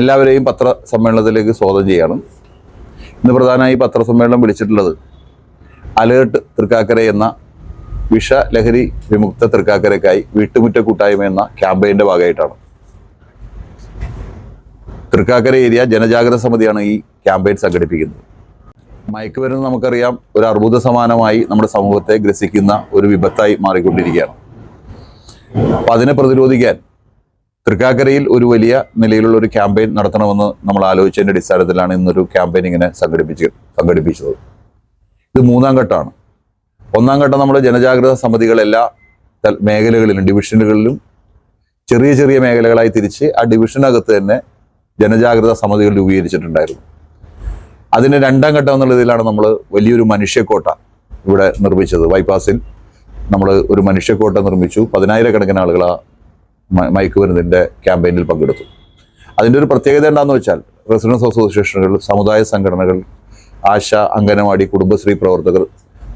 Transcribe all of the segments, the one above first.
എല്ലാവരെയും പത്രസമ്മേളനത്തിലേക്ക് സ്വാഗതം ചെയ്യണം. ഇന്ന് പ്രധാനമായി പത്രസമ്മേളനം വിളിച്ചിട്ടുള്ളത് അലേർട്ട് തൃക്കാക്കര എന്ന വിഷ ലഹരി വിമുക്ത തൃക്കാക്കരക്കായി വീട്ടുമുറ്റ കൂട്ടായ്മ എന്ന ക്യാമ്പയിന്റെ ഭാഗമായിട്ടാണ്. തൃക്കാക്കര ഏരിയ ജനജാഗ്രത സമിതിയാണ് ഈ ക്യാമ്പയിൻ സംഘടിപ്പിക്കുന്നത്. മയക്കുമരുന്ന് നമുക്കറിയാം ഒരു അർബുദ സമാനമായി നമ്മുടെ സമൂഹത്തെ ഗ്രസിക്കുന്ന ഒരു വിപത്തായി മാറിക്കൊണ്ടിരിക്കുകയാണ്. അപ്പം അതിനെ പ്രതിരോധിക്കാൻ തൃക്കാക്കരയിൽ ഒരു വലിയ നിലയിലുള്ള ഒരു ക്യാമ്പയിൻ നടത്തണമെന്ന് നമ്മൾ ആലോചിച്ചതിന്റെ അടിസ്ഥാനത്തിലാണ് ഇന്നൊരു ക്യാമ്പയിൻ ഇങ്ങനെ സംഘടിപ്പിച്ച് സംഘടിപ്പിച്ചത്. ഇത് മൂന്നാം ഘട്ടമാണ്. ഒന്നാം ഘട്ടം നമ്മൾ ജനജാഗ്രത സമിതികൾ എല്ലാ മേഖലകളിലും ഡിവിഷനുകളിലും ചെറിയ ചെറിയ മേഖലകളായി തിരിച്ച് ആ ഡിവിഷനകത്ത് തന്നെ ജനജാഗ്രത സമിതികൾ രൂപീകരിച്ചിട്ടുണ്ടായിരുന്നു. അതിന്റെ രണ്ടാം ഘട്ടം എന്നുള്ള ഇതിലാണ് നമ്മൾ വലിയൊരു മനുഷ്യക്കോട്ട ഇവിടെ നിർമ്മിച്ചത്. ബൈപ്പാസിൽ നമ്മൾ ഒരു മനുഷ്യക്കോട്ട നിർമ്മിച്ചു. പതിനായിരക്കണക്കിന് ആളുകൾ ആ മ- മയക്കുമരുന്നിന്റെ ക്യാമ്പയിനിൽ പങ്കെടുത്തു. അതിന്റെ ഒരു പ്രത്യേകത എന്താണെന്ന് വെച്ചാൽ റെസിഡൻസ് അസോസിയേഷനുകൾ സമുദായ സംഘടനകൾ ആശ അംഗനവാടി കുടുംബശ്രീ പ്രവർത്തകർ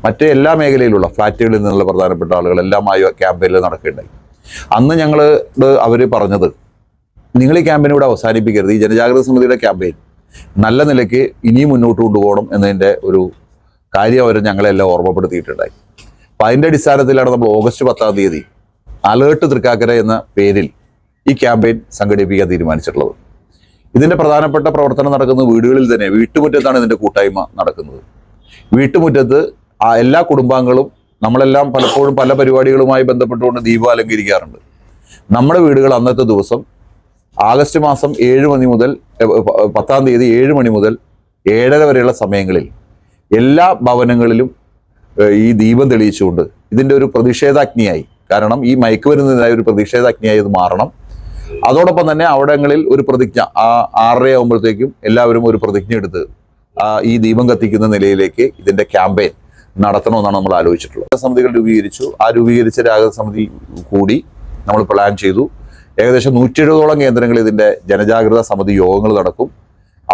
മറ്റ് എല്ലാ മേഖലയിലുള്ള ഫ്ലാറ്റുകളിൽ നിന്നുള്ള പ്രധാനപ്പെട്ട ആളുകൾ എല്ലാം ആ ക്യാമ്പയിനിൽ നടക്കുകയുണ്ടായി. അന്ന് ഞങ്ങൾ അവർ പറഞ്ഞത് നിങ്ങൾ ഈ ക്യാമ്പയിൻ ഇവിടെ അവസാനിപ്പിക്കരുത്. ഈ ജനജാഗ്രത സമിതിയുടെ ക്യാമ്പയിൻ നല്ല നിലയ്ക്ക് ഇനിയും മുന്നോട്ട് കൊണ്ടുപോകണം എന്നതിന്റെ ഒരു കാര്യം അവർ ഞങ്ങളെല്ലാം ഓർമ്മപ്പെടുത്തിയിട്ടുണ്ടായി. അപ്പം അതിന്റെ അടിസ്ഥാനത്തിലാണ് നമ്മൾ ഓഗസ്റ്റ് പത്താം തീയതി അലേർട്ട് തൃക്കാക്കര എന്ന പേരിൽ ഈ ക്യാമ്പയിൻ സംഘടിപ്പിക്കാൻ തീരുമാനിച്ചിട്ടുള്ളത്. ഇതിന്റെ പ്രധാനപ്പെട്ട പ്രവർത്തനം നടക്കുന്നത് വീടുകളിൽ തന്നെ വീട്ടുമുറ്റത്താണ് ഇതിന്റെ കൂട്ടായ്മ നടക്കുന്നത്. വീട്ടുമുറ്റത്ത് ആ എല്ലാ കുടുംബാംഗങ്ങളും നമ്മളെല്ലാം പലപ്പോഴും പല പരിപാടികളുമായി ബന്ധപ്പെട്ടുകൊണ്ട് ദീപം അലങ്കരിക്കാറുണ്ട്. നമ്മുടെ വീടുകൾ അന്നത്തെ ദിവസം ആഗസ്റ്റ് മാസം ഏഴ് മണി മുതൽ പത്താം തീയതി ഏഴ് മണി മുതൽ ഏഴര വരെയുള്ള സമയങ്ങളിൽ എല്ലാ ഭവനങ്ങളിലും ഈ ദീപം തെളിയിച്ചുകൊണ്ട് ഇതിന്റെ ഒരു പ്രതിഷേധാഗ്നിയായി കാരണം ഈ മയക്കുമരുന്നതിനായി ഒരു പ്രതിഷേധാഗ്നിയായി ഇത് മാറണം. അതോടൊപ്പം തന്നെ അവിടങ്ങളിൽ ഒരു പ്രതിജ്ഞ ആ ആറര ആകുമ്പോഴത്തേക്കും എല്ലാവരും ഒരു പ്രതിജ്ഞ എടുത്ത് ഈ ദീപം കത്തിക്കുന്ന നിലയിലേക്ക് ഇതിന്റെ ക്യാമ്പയിൻ നടത്തണമെന്നാണ് നമ്മൾ ആലോചിച്ചിട്ടുള്ളത്. സമിതികൾ രൂപീകരിച്ചു. ആ രൂപീകരിച്ച രാഗസമിതി കൂടി നമ്മൾ പ്ലാൻ ചെയ്തു. ഏകദേശം നൂറ്റി എഴുപതോളം കേന്ദ്രങ്ങളിൽ ഇതിന്റെ ജനജാഗ്രത സമിതി യോഗങ്ങൾ നടക്കും.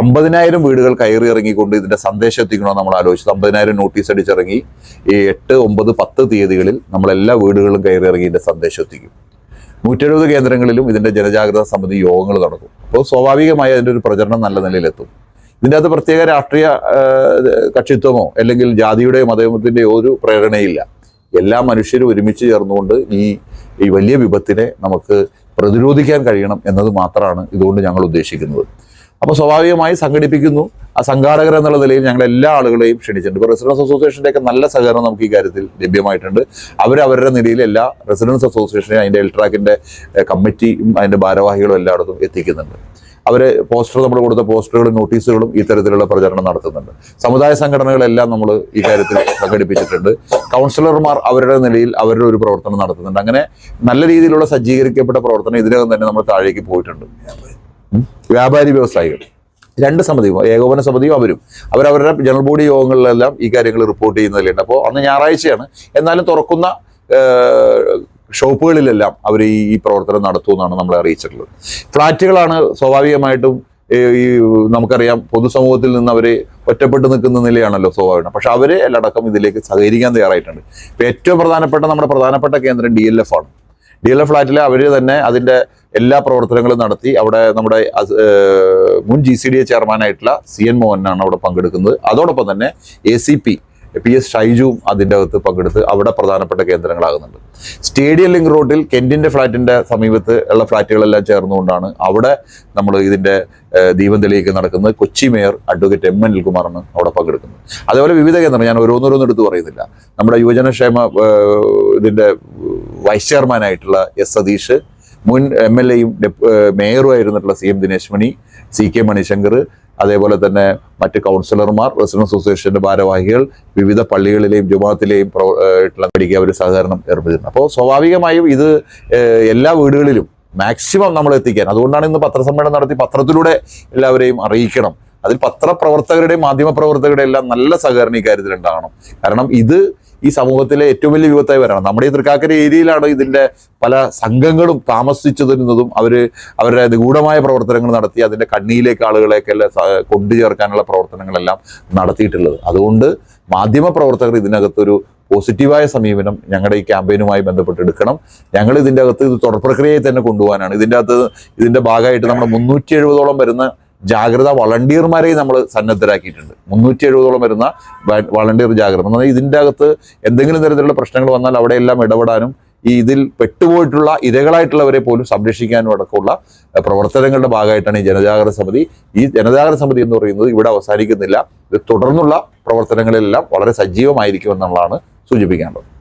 അമ്പതിനായിരം വീടുകൾ കയറി ഇറങ്ങിക്കൊണ്ട് ഇതിന്റെ സന്ദേശം എത്തിക്കണമെന്ന് നമ്മൾ ആലോചിച്ചത് അമ്പതിനായിരം നോട്ടീസ് അടിച്ചിറങ്ങി. ഈ എട്ട് ഒമ്പത് പത്ത് തീയതികളിൽ നമ്മൾ എല്ലാ വീടുകളിലും കയറി ഇറങ്ങി ഇതിന്റെ സന്ദേശം എത്തിക്കും. നൂറ്റെഴുപത് കേന്ദ്രങ്ങളിലും ഇതിന്റെ ജനജാഗ്രത സമിതി യോഗങ്ങൾ നടക്കും. അപ്പോൾ സ്വാഭാവികമായി അതിന്റെ ഒരു പ്രചരണം നല്ല നിലയിലെത്തും. ഇതിന്റെ അകത്ത് പ്രത്യേക രാഷ്ട്രീയ കക്ഷിത്വമോ അല്ലെങ്കിൽ ജാതിയുടെയോ മതത്തിന്റെയോ ഒരു പ്രേരണയില്ല. എല്ലാ മനുഷ്യരും ഒരുമിച്ച് ചേർന്നുകൊണ്ട് ഈ ഈ വലിയ വിപത്തിനെ നമുക്ക് പ്രതിരോധിക്കാൻ കഴിയണം എന്നത് മാത്രമാണ് ഇതുകൊണ്ട് ഞങ്ങൾ ഉദ്ദേശിക്കുന്നത്. അപ്പോൾ സ്വാഭാവികമായി സംഘടിപ്പിക്കുന്നു. ആ സംഘാടകർ എന്നുള്ള നിലയിൽ ഞങ്ങൾ എല്ലാ ആളുകളെയും ക്ഷണിച്ചിട്ടുണ്ട്. ഇപ്പോൾ റെസിഡൻസ് അസോസിയേഷന്റെ ഒക്കെ നല്ല സഹകരണം നമുക്ക് ഈ കാര്യത്തിൽ ലഭ്യമായിട്ടുണ്ട്. അവർ അവരുടെ നിലയിൽ എല്ലാ റെസിഡൻസ് അസോസിയേഷനെയും അതിന്റെ എൽട്രാക്കിന്റെ കമ്മിറ്റിയും അതിന്റെ ഭാരവാഹികളും എല്ലായിടത്തും എത്തിക്കുന്നുണ്ട്. അവർ പോസ്റ്റർ നമ്മൾ കൊടുത്ത പോസ്റ്ററുകളും നോട്ടീസുകളും ഇത്തരത്തിലുള്ള തരത്തിലുള്ള പ്രചരണം നടത്തുന്നുണ്ട്. സമുദായ സംഘടനകളെല്ലാം നമ്മൾ ഈ കാര്യത്തിൽ സംഘടിപ്പിച്ചിട്ടുണ്ട്. കൗൺസിലർമാർ അവരുടെ നിലയിൽ അവരുടെ ഒരു പ്രവർത്തനം നടത്തുന്നുണ്ട്. അങ്ങനെ നല്ല രീതിയിലുള്ള സജ്ജീകരിക്കപ്പെട്ട പ്രവർത്തനം ഇതിനകം തന്നെ നമ്മൾ താഴേക്ക് പോയിട്ടുണ്ട്. വ്യാപാരി വ്യവസായികൾ. രണ്ട് സമിതിയും ഏകോപന സമിതിയും അവരും. അവരവരുടെ ജനറൽ ബോഡി യോഗങ്ങളിലെല്ലാം ഈ കാര്യങ്ങൾ റിപ്പോർട്ട് ചെയ്യുന്നതിലുണ്ട്. അപ്പോൾ അന്ന് ഞായറാഴ്ചയാണ്. എന്നാലും തുറക്കുന്ന ഷോപ്പുകളിലെല്ലാം അവർ ഈ ഈ പ്രവർത്തനം നടത്തുമെന്നാണ് നമ്മളെ അറിയിച്ചിട്ടുള്ളത്. ഫ്ലാറ്റുകളാണ് സ്വാഭാവികമായിട്ടും ഈ നമുക്കറിയാം പൊതുസമൂഹത്തിൽ നിന്ന് അവർ ഒറ്റപ്പെട്ട് നിൽക്കുന്ന നിലയാണല്ലോ സ്വാഭാവികം. പക്ഷെ അവർ എല്ലാടക്കം ഇതിലേക്ക് സഹകരിക്കാൻ തയ്യാറായിട്ടുണ്ട്. ഏറ്റവും പ്രധാനപ്പെട്ട നമ്മുടെ പ്രധാനപ്പെട്ട കേന്ദ്രം ഡി എൽ എഫ് ആണ്. ഡി എൽ എഫ് ഫ്ലാറ്റിൽ അവർ തന്നെ അതിന്റെ എല്ലാ പ്രവർത്തനങ്ങളും നടത്തി അവിടെ നമ്മുടെ മുൻ ജി സി ഡി എ ചെയർമാനായിട്ടുള്ള സി എൻ മോഹനാണ് അവിടെ പങ്കെടുക്കുന്നത്. അതോടൊപ്പം തന്നെ A C P P S ഷൈജുവും അതിന്റെ അകത്ത് പങ്കെടുത്ത് അവിടെ പ്രധാനപ്പെട്ട കേന്ദ്രങ്ങളാകുന്നുണ്ട്. സ്റ്റേഡിയം ലിങ്ക് റോഡിൽ കെന്റിന്റെ ഫ്ലാറ്റിന്റെ സമീപത്ത് ഉള്ള ഫ്ലാറ്റുകളെല്ലാം ചേർന്നുകൊണ്ടാണ് അവിടെ നമ്മൾ ഇതിന്റെ ദീപം തെളിയിക്കൽ നടക്കുന്നത്. Kochi mayor advocate M N എൽകുമാറാണ് അവിടെ പങ്കെടുക്കുന്നത്. അതേപോലെ വിവിധ കേന്ദ്രങ്ങൾ ഞാൻ ഓരോന്നോരോന്നും എടുത്ത് പറയുന്നില്ല. നമ്മുടെ യുവജനക്ഷേമ ഇതിന്റെ വൈസ് ചെയർമാനായിട്ടുള്ള എസ് സതീഷ് മുൻ എം എൽ എയും മേയറും ആയിരുന്നിട്ടുള്ള C M Dinesh Mani C K Manishankar അതേപോലെ തന്നെ മറ്റ് കൗൺസിലർമാർ റെസിഡൻസ് അസോസിയേഷന്റെ ഭാരവാഹികൾ വിവിധ പള്ളികളിലെയും ജുമാത്തിലെയും പഠിക്കുക അവർ സഹകരണം ഏർപ്പെടുന്നു അപ്പോൾ സ്വാഭാവികമായും ഇത് എല്ലാ വീടുകളിലും മാക്സിമം നമ്മൾ എത്തിക്കാൻ അതുകൊണ്ടാണ് ഇന്ന് പത്രസമ്മേളനം നടത്തി പത്രത്തിലൂടെ എല്ലാവരെയും അറിയിക്കണം. അതിൽ പത്രപ്രവർത്തകരുടെയും മാധ്യമപ്രവർത്തകരുടെയും എല്ലാം നല്ല സഹകരണം ഇക്കാര്യത്തിലുണ്ടാകണം കാരണം ഇത് ഈ സമൂഹത്തിലെ ഏറ്റവും വലിയ വിപത്തായി വരണം. നമ്മുടെ ഈ തൃക്കാക്കര ഏരിയയിലാണ് ഇതിന്റെ പല സംഘങ്ങളും താമസിച്ചു തരുന്നതും അവർ അവരുടെ നിഗൂഢമായ പ്രവർത്തനങ്ങൾ നടത്തി അതിന്റെ കണ്ണിയിലേക്ക് ആളുകളെയൊക്കെ കൊണ്ടു ചേർക്കാനുള്ള പ്രവർത്തനങ്ങളെല്ലാം നടത്തിയിട്ടുള്ളത്. അതുകൊണ്ട് മാധ്യമ പ്രവർത്തകർ ഇതിനകത്തൊരു പോസിറ്റീവായ സമീപനം ഞങ്ങളുടെ ഈ ക്യാമ്പയിനുമായി ബന്ധപ്പെട്ട് എടുക്കണം. ഞങ്ങൾ ഇതിന്റെ അകത്ത് ഇത് തുടർ പ്രക്രിയയെ തന്നെ കൊണ്ടുപോകാനാണ്. ഇതിന്റെ അകത്ത് ഇതിന്റെ ഭാഗമായിട്ട് നമ്മുടെ മുന്നൂറ്റി എഴുപതോളം വരുന്ന ജാഗ്രത വളണ്ടിയർമാരെയും നമ്മൾ സന്നദ്ധരാക്കിയിട്ടുണ്ട്. മുന്നൂറ്റി എഴുപതോളം വരുന്ന വളണ്ടിയർ ജാഗ്രത. എന്ന് പറഞ്ഞാൽ ഇതിന്റെ അകത്ത് എന്തെങ്കിലും തരത്തിലുള്ള പ്രശ്നങ്ങൾ വന്നാൽ അവിടെയെല്ലാം ഇടപെടാനും ഈ ഇതിൽ പെട്ടുപോയിട്ടുള്ള ഇരകളായിട്ടുള്ളവരെ പോലും സംരക്ഷിക്കാനും അടക്കമുള്ള പ്രവർത്തനങ്ങളുടെ ഭാഗമായിട്ടാണ് ഈ ജനജാഗ്രത സമിതി. ഈ ജനജാഗ്രത സമിതി എന്ന് പറയുന്നത് ഇവിടെ അവസാനിക്കുന്നില്ല. ഇത് തുടർന്നുള്ള പ്രവർത്തനങ്ങളെല്ലാം വളരെ സജീവമായിരിക്കും എന്നുള്ളതാണ് സൂചിപ്പിക്കേണ്ടത്